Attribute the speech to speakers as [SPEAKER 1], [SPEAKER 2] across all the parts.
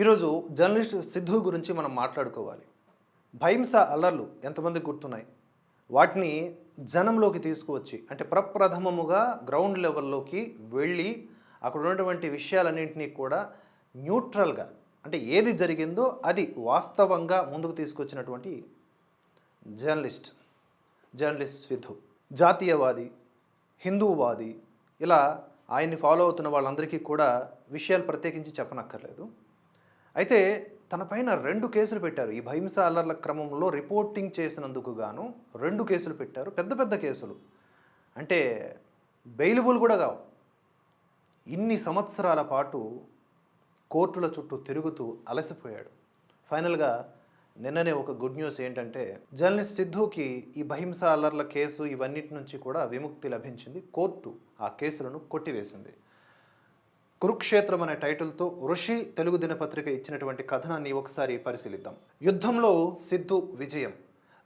[SPEAKER 1] ఈరోజు జర్నలిస్ట్ సిద్ధు గురించి మనం మాట్లాడుకోవాలి. భయంస అల్లర్లు ఎంతమంది గుర్తున్నాయి? వాటిని జనంలోకి తీసుకువచ్చి అంటే ప్రప్రథమముగా గ్రౌండ్ లెవెల్లోకి వెళ్ళి అక్కడ ఉన్నటువంటి విషయాలన్నింటినీ కూడా న్యూట్రల్గా అంటే ఏది జరిగిందో అది వాస్తవంగా ముందుకు తీసుకొచ్చినటువంటి జర్నలిస్ట్ జర్నలిస్ట్ సిద్ధు. జాతీయవాది హిందూవాది ఇలా ఆయన్ని ఫాలో అవుతున్న వాళ్ళందరికీ కూడా విషయాలు ప్రత్యేకించి చెప్పనక్కర్లేదు. అయితే తన పైన రెండు కేసులు పెట్టారు. ఈ భహింస అల్లర్ల క్రమంలో రిపోర్టింగ్ చేసినందుకు గాను రెండు కేసులు పెట్టారు. పెద్ద పెద్ద కేసులు. అంటే బెయిలబుల్ కూడా కావు. ఇన్ని సంవత్సరాల పాటు కోర్టుల చుట్టూ తిరుగుతూ అలసిపోయాడు. ఫైనల్గా నిన్ననే ఒక గుడ్ న్యూస్ ఏంటంటే జర్నలిస్ట్ సిద్ధుకి ఈ భహింస అల్లర్ల కేసు ఇవన్నిటి నుంచి కూడా విముక్తి లభించింది. కోర్టు ఆ కేసులను కొట్టివేసింది. కురుక్షేత్రం అనే టైటిల్తో ఋషి తెలుగు దినపత్రిక ఇచ్చినటువంటి కథనాన్ని ఒకసారి పరిశీలిద్దాం. యుద్ధంలో సిద్ధు విజయం.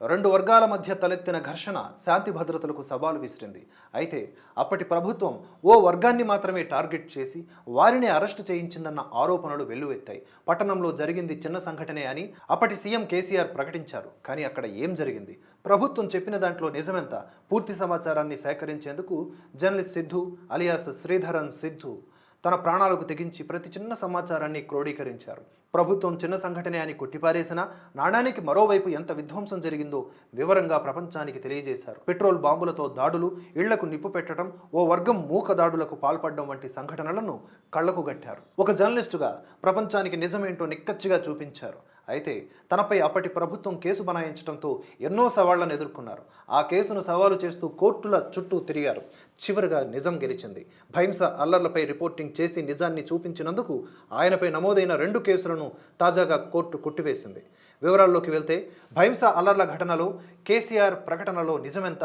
[SPEAKER 1] రెండు వర్గాల మధ్య తలెత్తిన ఘర్షణ శాంతి భద్రతలకు సవాలు విసిరింది. అయితే అప్పటి ప్రభుత్వం ఓ వర్గాన్ని మాత్రమే టార్గెట్ చేసి వారిని అరెస్టు చేయించిందన్న ఆరోపణలు వెల్లువెత్తాయి. పట్టణంలో జరిగింది చిన్న సంఘటనే అని అప్పటి సీఎం కేసీఆర్ ప్రకటించారు. కానీ అక్కడ ఏం జరిగింది? ప్రభుత్వం చెప్పిన దాంట్లో నిజమెంత? పూర్తి సమాచారాన్ని సేకరించేందుకు జర్నలిస్ట్ సిద్ధు అలియాస్ శ్రీధరన్ సిద్ధు తన ప్రాణాలకు తెగించి ప్రతి చిన్న సమాచారాన్ని క్రోడీకరించారు. ప్రభుత్వం చిన్న సంఘటనే అని కొట్టిపారేసిన నాణానికి మరోవైపు ఎంత విధ్వంసం జరిగిందో వివరంగా ప్రపంచానికి తెలియజేశారు. పెట్రోల్ బాంబులతో దాడులు ఇళ్ళకు నిప్పు పెట్టడం ఓ వర్గం మూక దాడులకు పాల్పడడం వంటి సంఘటనలను కళ్ళకు గట్టారు. ఒక జర్నలిస్టుగా ప్రపంచానికి నిజమేంటో నిక్కచ్చిగా చూపించారు. అయితే తనపై అప్పటి ప్రభుత్వం కేసు బనాయించడంతో ఎన్నో సవాళ్ళను ఎదుర్కొన్నారు. ఆ కేసును సవాలు చేస్తూ కోర్టుల చుట్టూ తిరిగారు. చివరిగా నిజం గెలిచింది. భైంస అల్లర్లపై రిపోర్టింగ్ చేసి నిజాన్ని చూపించినందుకు ఆయనపై నమోదైన రెండు కేసులను తాజాగా కోర్టు కొట్టివేసింది. వివరాల్లోకి వెళ్తే భైంస అల్లర్ల ఘటనలో కేసీఆర్ ప్రకటనలో నిజమెంత?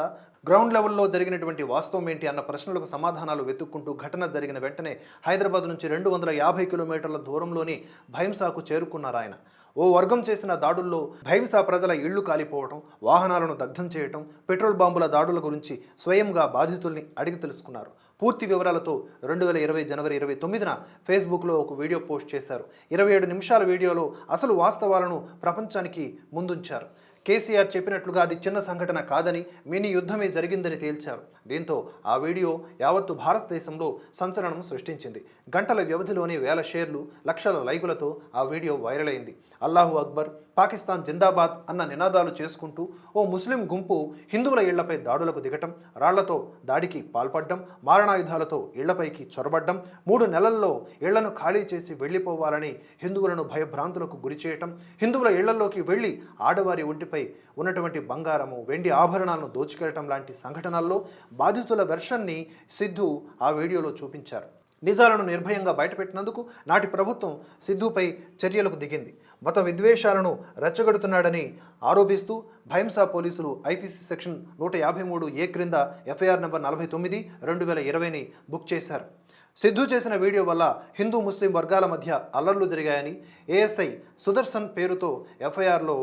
[SPEAKER 1] గ్రౌండ్ లెవెల్లో జరిగినటువంటి వాస్తవం ఏంటి అన్న ప్రశ్నలకు సమాధానాలు వెతుక్కుంటూ ఘటన జరిగిన వెంటనే హైదరాబాద్ నుంచి రెండు వందల యాభై కిలోమీటర్ల దూరంలోని భైంసాకు చేరుకున్నారు ఆయన. ఓ వర్గం చేసిన దాడుల్లో భైంసా ప్రజల ఇళ్ళు కాలిపోవటం వాహనాలను దగ్ధం చేయటం పెట్రోల్ బాంబుల దాడుల గురించి స్వయంగా బాధితుల్ని అడిగి తెలుసుకున్నారు. పూర్తి వివరాలతో రెండు వేల ఇరవై జనవరి ఇరవై తొమ్మిదిన ఫేస్బుక్లో ఒక వీడియో పోస్ట్ చేశారు. ఇరవై ఏడు నిమిషాల వీడియోలో అసలు వాస్తవాలను ప్రపంచానికి ముందుంచారు. కేసీఆర్ చెప్పినట్లుగా అది చిన్న సంఘటన కాదని మినీ యుద్ధమే జరిగిందని తేల్చారు. దీంతో ఆ వీడియో యావత్తు భారతదేశంలో సంచలనం సృష్టించింది. గంటల వ్యవధిలోనే వేల షేర్లు లక్షల లైకులతో ఆ వీడియో వైరల్ అయింది. అల్లాహు అక్బర్ పాకిస్తాన్ జిందాబాద్ అన్న నినాదాలు చేసుకుంటూ ఓ ముస్లిం గుంపు హిందువుల ఇళ్ళపై దాడులకు దిగటం రాళ్ళతో దాడికి పాల్పడ్డం మారణాయుధాలతో ఇళ్ళపైకి చొరబడ్డం మూడు నెలల్లో ఇళ్ళను ఖాళీ చేసి వెళ్ళిపోవాలని హిందువులను భయభ్రాంతులకు గురి చేయటం హిందువుల ఇళ్ళలోకి వెళ్ళి ఆడవారి ఒంటిపై ఉన్నటువంటి బంగారము వెండి ఆభరణాలను దోచుకెళ్ళటం లాంటి సంఘటనల్లో బాధితుల వెర్షన్ని సిద్ధు ఆ వీడియోలో చూపించారు. నిజాలను నిర్భయంగా బయటపెట్టినందుకు నాటి ప్రభుత్వం సిద్ధుపై చర్యలకు దిగింది. మత విద్వేషాలను రెచ్చగడుతున్నాడని ఆరోపిస్తూ భయంసా పోలీసులు ఐపీసీ సెక్షన్ నూట యాభై మూడు ఏ క్రింద ఎఫ్ఐఆర్ నెంబర్ నలభై తొమ్మిది రెండు వేల ఇరవైని బుక్ చేశారు. సిద్ధు చేసిన వీడియో వల్ల హిందూ ముస్లిం వర్గాల మధ్య అల్లర్లు జరిగాయని ఏఎస్ఐ సుదర్శన్ పేరుతో ఎఫ్ఐఆర్లో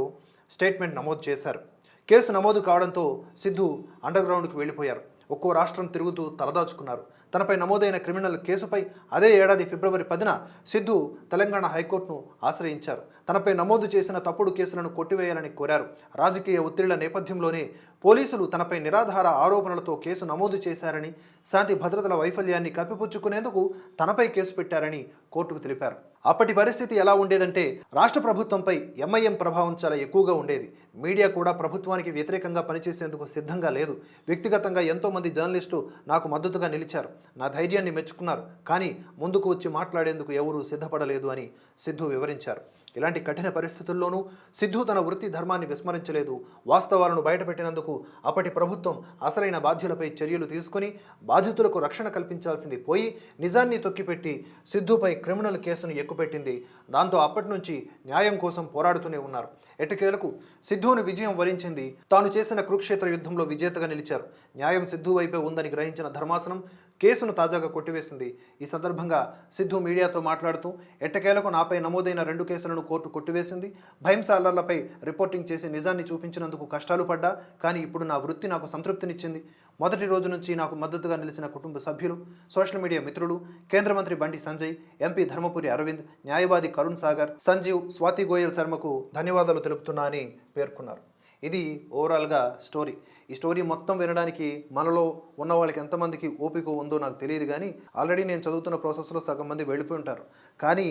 [SPEAKER 1] స్టేట్మెంట్ నమోదు చేశారు. కేసు నమోదు కావడంతో సిద్ధు అండర్గ్రౌండ్కి వెళ్ళిపోయారు. ఒక్కో రాష్ట్రం తిరుగుతూ తలదాచుకున్నారు. తనపై నమోదైన క్రిమినల్ కేసుపై అదే ఏడాది ఫిబ్రవరి పదిన సిద్ధు తెలంగాణ హైకోర్టును ఆశ్రయించారు. తనపై నమోదు చేసిన తప్పుడు కేసులను కొట్టివేయాలని కోరారు. రాజకీయ ఒత్తిళ్ళ నేపథ్యంలోనే పోలీసులు తనపై నిరాధార ఆరోపణలతో కేసు నమోదు చేశారని శాంతి భద్రతల వైఫల్యాన్ని కప్పిపుచ్చుకునేందుకు తనపై కేసు పెట్టారని కోర్టుకు తెలిపారు. అప్పటి పరిస్థితి ఎలా ఉండేదంటే రాష్ట్ర ప్రభుత్వంపై ఎంఐఎం ప్రభావం చాలా ఎక్కువగా ఉండేది. మీడియా కూడా ప్రభుత్వానికి వ్యతిరేకంగా పనిచేసేందుకు సిద్ధంగా లేదు. వ్యక్తిగతంగా ఎంతోమంది జర్నలిస్టులు నాకు మద్దతుగా నిలిచారు. నా ధైర్యాన్ని మెచ్చుకున్నారు. కానీ ముందుకు వచ్చి మాట్లాడేందుకు ఎవరూ సిద్ధపడలేదు అని సిద్ధు వివరించారు. ఇలాంటి కఠిన పరిస్థితుల్లోనూ సిద్ధు తన వృత్తి ధర్మాన్ని విస్మరించలేదు. వాస్తవాలను బయటపెట్టినందుకు అప్పటి ప్రభుత్వం అసలైన బాధ్యులపై చర్యలు తీసుకుని బాధితులకు రక్షణ కల్పించాల్సింది పోయి నిజాన్ని తొక్కిపెట్టి సిద్ధుపై క్రిమినల్ కేసును ఎక్కుపెట్టింది. దాంతో అప్పటి నుంచి న్యాయం కోసం పోరాడుతూనే ఉన్నారు. ఎట్టకేలకు సిద్ధువుని విజయం వరించింది. తాను చేసిన కురుక్షేత్ర యుద్ధంలో విజేతగా నిలిచారు. న్యాయం సిద్ధు వైపే ఉందని గ్రహించిన ధర్మాసనం కేసును తాజాగా కొట్టివేసింది. ఈ సందర్భంగా సిద్ధు మీడియాతో మాట్లాడుతూ ఎట్టకేలకు నాపై నమోదైన రెండు కేసులను కోర్టు కొట్టివేసింది. భయంసాలర్లపై రిపోర్టింగ్ చేసి నిజాన్ని చూపించినందుకు కష్టాలు పడ్డా. కానీ ఇప్పుడు నా వృత్తి నాకు సంతృప్తినిచ్చింది. మొదటి రోజు నుంచి నాకు మద్దతుగా నిలిచిన కుటుంబ సభ్యులు సోషల్ మీడియా మిత్రులు కేంద్ర మంత్రి బండి సంజయ్ ఎంపీ ధర్మపురి అరవింద్ న్యాయవాది కరుణ్ సాగర్ సంజీవ్ స్వాతి గోయల్ శర్మకు ధన్యవాదాలు తెలుపుతున్నా అని పేర్కొన్నారు. ఇది ఓవరాల్గా స్టోరీ ఈ స్టోరీ మొత్తం వినడానికి మనలో ఉన్న వాళ్ళకి ఎంతమందికి ఓపిక ఉందో నాకు తెలియదు కానీ ఆల్రెడీ నేను చదువుతున్న ప్రాసెస్లో సగం మంది వెళ్ళిపోయి ఉంటారు. కానీ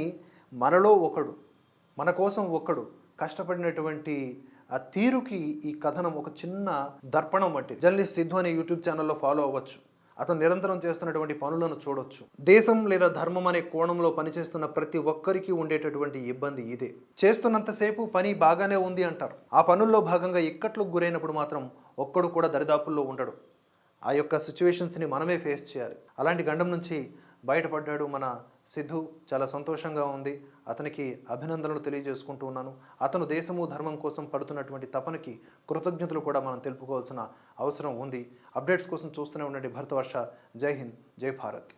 [SPEAKER 1] మనలో ఒకడు మన కోసం ఒక్కడు కష్టపడినటువంటి ఆ తీరుకి ఈ కథనం ఒక చిన్న దర్పణం వంటిది. జర్నలిస్ట్ సిద్ధు అనే యూట్యూబ్ ఛానల్లో ఫాలో అవ్వచ్చు. అతను నిరంతరం చేస్తున్నటువంటి పనులను చూడొచ్చు. దేశం లేదా ధర్మం అనే కోణంలో పనిచేస్తున్న ప్రతి ఒక్కరికి ఉండేటటువంటి ఇబ్బంది ఇదే. చేస్తున్నంతసేపు పని బాగానే ఉంది అంటారు. ఆ పనుల్లో భాగంగా ఇక్కట్లకు గురైనప్పుడు మాత్రం ఒక్కడు కూడా దరిదాపుల్లో ఉండడు. ఆ యొక్క సిచ్యువేషన్స్ని మనమే ఫేస్ చేయాలి. అలాంటి గండం నుంచి బయటపడ్డాడు మన సిద్ధు చాలా సంతోషంగా ఉంది. అతనికి అభినందనలు తెలియజేసుకుంటూ ఉన్నాను. అతను దేశము ధర్మం కోసం పడుతున్నటువంటి తపనకి కృతజ్ఞతలు కూడా మనం తెలుపుకోవాల్సిన అవసరం ఉంది. అప్డేట్స్ కోసం చూస్తూనే ఉండండి భరతవర్ష. జై హింద్. జై భారత్.